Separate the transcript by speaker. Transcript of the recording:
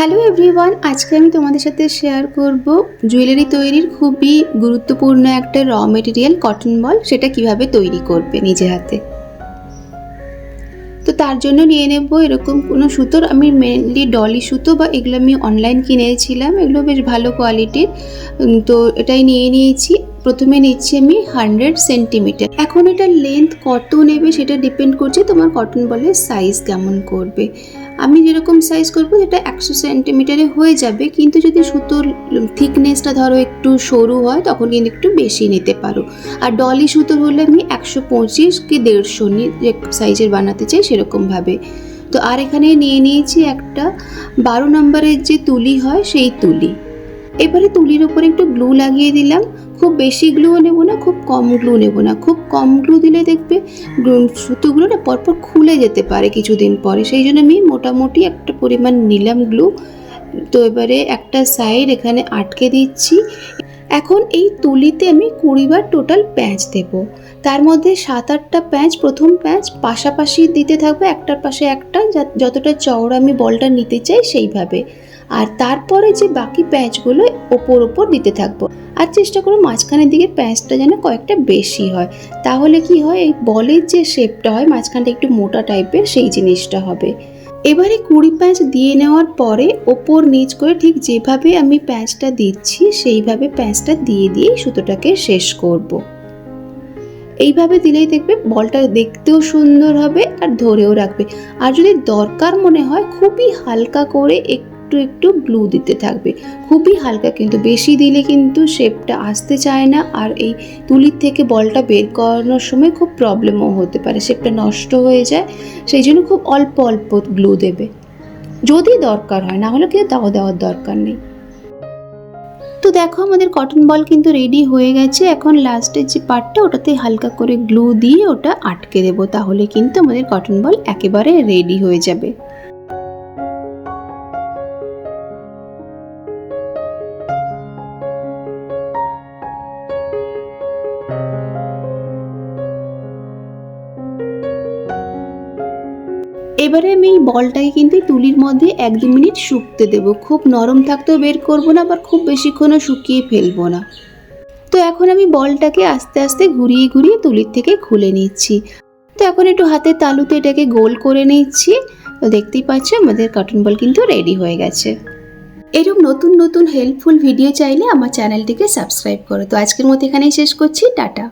Speaker 1: Hello everyone আজকে আমি তোমাদের সাথে শেয়ার করব জুয়েলারি তৈরির খুবই গুরুত্বপূর্ণ একটা র মেটেরিয়াল কটন বল সেটা কীভাবে তৈরি করবে নিজে হাতে। তো তার জন্য নিয়ে নেব এরকম কোনো সুতোর, আমি মেনলি ডলি সুতো বা এগুলো আমি অনলাইন কিনেছিলাম, এগুলো বেশ ভালো কোয়ালিটির তো এটাই নিয়ে নিয়েছি। প্রথমে নিচ্ছি আমি হান্ড্রেড সেন্টিমিটার এখন এটার লেন্থ কত নেবে সেটা ডিপেন্ড করছে তোমার কটন বলের সাইজ কেমন করবে। আমি যেরকম সাইজ করব সেটা একশো সেন্টিমিটারে হয়ে যাবে, কিন্তু যদি সুতোর থিকনেসটা ধরো একটু সরু হয়, তখন কিন্তু একটু বেশি নিতে পারো। আর ডলি সুতোর হলে আমি একশো পঁচিশ কি দেড়শো যে সাইজের বানাতে চাই সেরকমভাবে তো আর এখানে নিয়ে নিয়েছি একটা, বারো নম্বরের যে তুলি হয় সেই তুলি। এবারে তুলির ওপরে একটু গ্লু লাগিয়ে দিলাম। খুব বেশি গ্লুও নেব না, খুব কম গ্লু নেব না। খুব কম গ্লু দিলে দেখবে গ্লু- সুতোগুলো না পরপর খুলে যেতে পারে কিছুদিন পরে। সেই জন্য আমি মোটামুটি একটা পরিমাণ নিলাম গ্লু তো এবারে একটা সাইড এখানে আটকে দিচ্ছি। এখন এই তুলিতে আমি কুড়িবার টোটাল প্যাঁচ দেব। তার মধ্যে সাত আটটা প্যাঁচ প্রথম প্যাঁচ পাশাপাশি দিতে থাকবে একটার পাশে একটা যতটা চওড়া আমি বলটা নিতে চাই সেইভাবে। আর তারপরে যে বাকি প্যাঁচগুলো ওপর ওপর দিতে থাকব। আর চেষ্টা করো মাঝখানের দিকে প্যাঁচটা যেন কয়েকটা বেশি হয়। তাহলে কি হয়, এই বলের যে শেপটা হয়, মাঝখানটা একটু মোটা টাইপের, সেই জিনিসটা হবে। এবারে কুড়ি প্যাঁচ দিয়ে নেওয়ার পরে ওপর নিচ করে ঠিক যেভাবে আমি প্যাঁচটা দিচ্ছি, সেইভাবে প্যাঁচটা দিয়ে দিয়ে সুতোটাকে শেষ করব। এইভাবে দিলেই দেখবে বলটা দেখতেও সুন্দর হবে আর ধরেও রাখবে। আর যদি দরকার মনে হয়, খুবই হালকা করে একটু একটু একটু গ্লু দিতে থাকবে। খুবই হালকা কিন্তু, বেশি দিলে কিন্তু শেপটা আসতে চায় না আর এই তুলির থেকে বলটা বের করানোর সময় খুব প্রবলেমও হতে পারে শেপটা নষ্ট হয়ে যায়, সেই জন্য খুব অল্প অল্প গ্লু দেবে। যদি দরকার হয়, না হলে কিন্তু দাও দেওয়ার দরকার নেই। তো দেখো আমাদের কটন বল কিন্তু রেডি হয়ে গেছে। এখন লাস্টের যে পার্টটা ওটাতে হালকা করে গ্লু দিয়ে ওটা আটকে দেবো, তাহলে কিন্তু আমাদের কটন বল একেবারে রেডি হয়ে যাবে। এবারে আমি এই বলটাকে কিন্তু তুলির মধ্যে এক দু মিনিট শুকতে দেবো। খুব নরম থাকতেও বের করব না, আবার খুব বেশিক্ষণও শুকিয়ে ফেলব না। তো এখন আমি বলটাকে আস্তে আস্তে ঘুরিয়ে ঘুরিয়ে তুলির থেকে খুলে নিচ্ছি। তো এখন একটু হাতের তালুতে এটাকে গোল করে নিচ্ছি। তো দেখতেই পাচ্ছ আমাদের কটন বল কিন্তু রেডি হয়ে গেছে। এরকম নতুন নতুন হেল্পফুল ভিডিও চাইলে আমার চ্যানেলটিকে সাবস্ক্রাইব করো। তো আজকের মতো এখানেই শেষ করছি। টাটা।